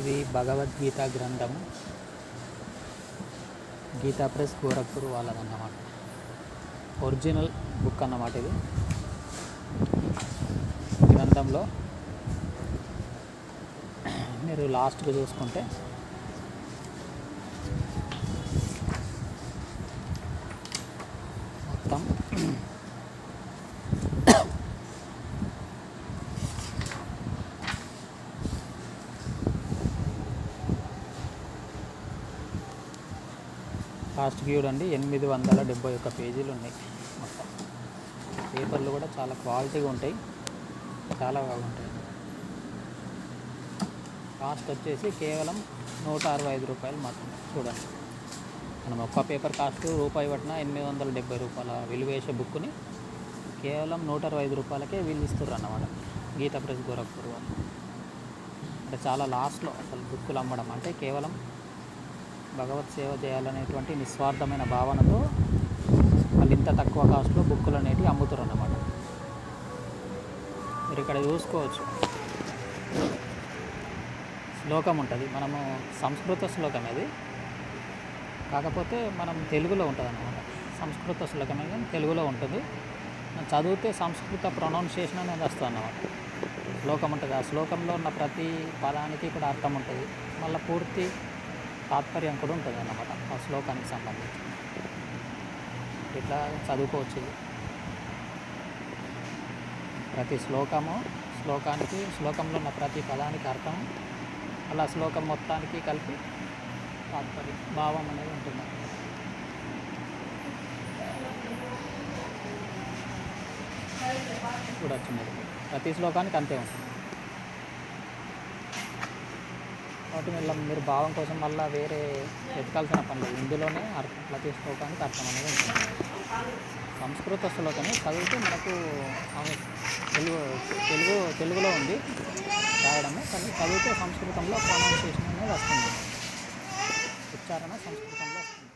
ఇది భగవద్గీత గ్రంథము గీతా ప్రెస్ గోరఖ్పూర్ వాళ్ళదన్నమాట ఒరిజినల్ బుక్ అన్నమాట ఇది. గ్రంథంలో మీరు లాస్ట్గా చూసుకుంటే మొత్తం లాస్ట్కి చూడండి ఎనిమిది వందల డెబ్బై ఒక్క పేజీలు ఉన్నాయి మొత్తం. పేపర్లు కూడా చాలా క్వాలిటీగా ఉంటాయి. చాలా బాగుంటాయి కాస్ట్ వచ్చేసి కేవలం నూట అరవై ఐదు రూపాయలు మాత్రమే. చూడండి. మనం ఒక్క పేపర్ కాస్ట్ రూపాయి పట్టిన ఎనిమిది వందల డెబ్బై రూపాయల విలువేసే బుక్ని కేవలం నూట అరవై ఐదు రూపాయలకే వీళ్ళు ఇస్తుర్రు అన్నమాట. గీత ప్రెస్ గోరఖ్పూర్ వాళ్ళు. అంటే చాలా లాస్ట్లో అసలు బుక్కులు అమ్మడం అంటే కేవలం భగవత్ సేవ చేయాలనేటువంటి నిస్వార్థమైన భావనతో వాళ్ళు ఇంత తక్కువ కాస్ట్లో బుక్కులు అనేటివి అమ్ముతారు అన్నమాట మీరు ఇక్కడ చూసుకోవచ్చు. శ్లోకం ఉంటుంది. మనము సంస్కృత శ్లోకం అది కాకపోతే మనం తెలుగులో ఉంటుంది అన్నమాట సంస్కృత శ్లోకమే కానీ తెలుగులో ఉంటుంది. చదివితే సంస్కృత ప్రొనౌన్సియేషన్ అనేది వస్తుంది అన్నమాట శ్లోకం ఉంటుంది. ఆ శ్లోకంలో ఉన్న ప్రతి పదానికి కూడా అర్థం ఉంటుంది. మళ్ళీ పూర్తి తాత్పర్యం కూడా ఉంటుంది అన్నమాట ఆ శ్లోకానికి సంబంధించి. ఇట్లా చదువుకోవచ్చు ప్రతి శ్లోకము శ్లోకానికి శ్లోకంలో ఉన్న ప్రతి పదానికి అర్థం అలా శ్లోకం మొత్తానికి కలిపి తాత్పర్యం భావం అనేది ఉంటుంది చూడొచ్చు మీరు. ప్రతి శ్లోకానికి అంతే ఉంటుంది. కాబట్టి మళ్ళీ మీరు భావం కోసం మళ్ళీ వేరే వెతకాల్సిన పని లేదు. ఇందులోనే అర్థం ప్రతి అర్థం అనేది ఉంటుంది. సంస్కృత శ్లోకని చదివితే మనకు తెలుగు తెలుగు తెలుగులో ఉంది రాయడమే కానీ చదివితే సంస్కృతంలో ప్రొనౌన్సియేషన్ అనేది వస్తుంది. ఉచ్చారణ సంస్కృతంలో వస్తుంది.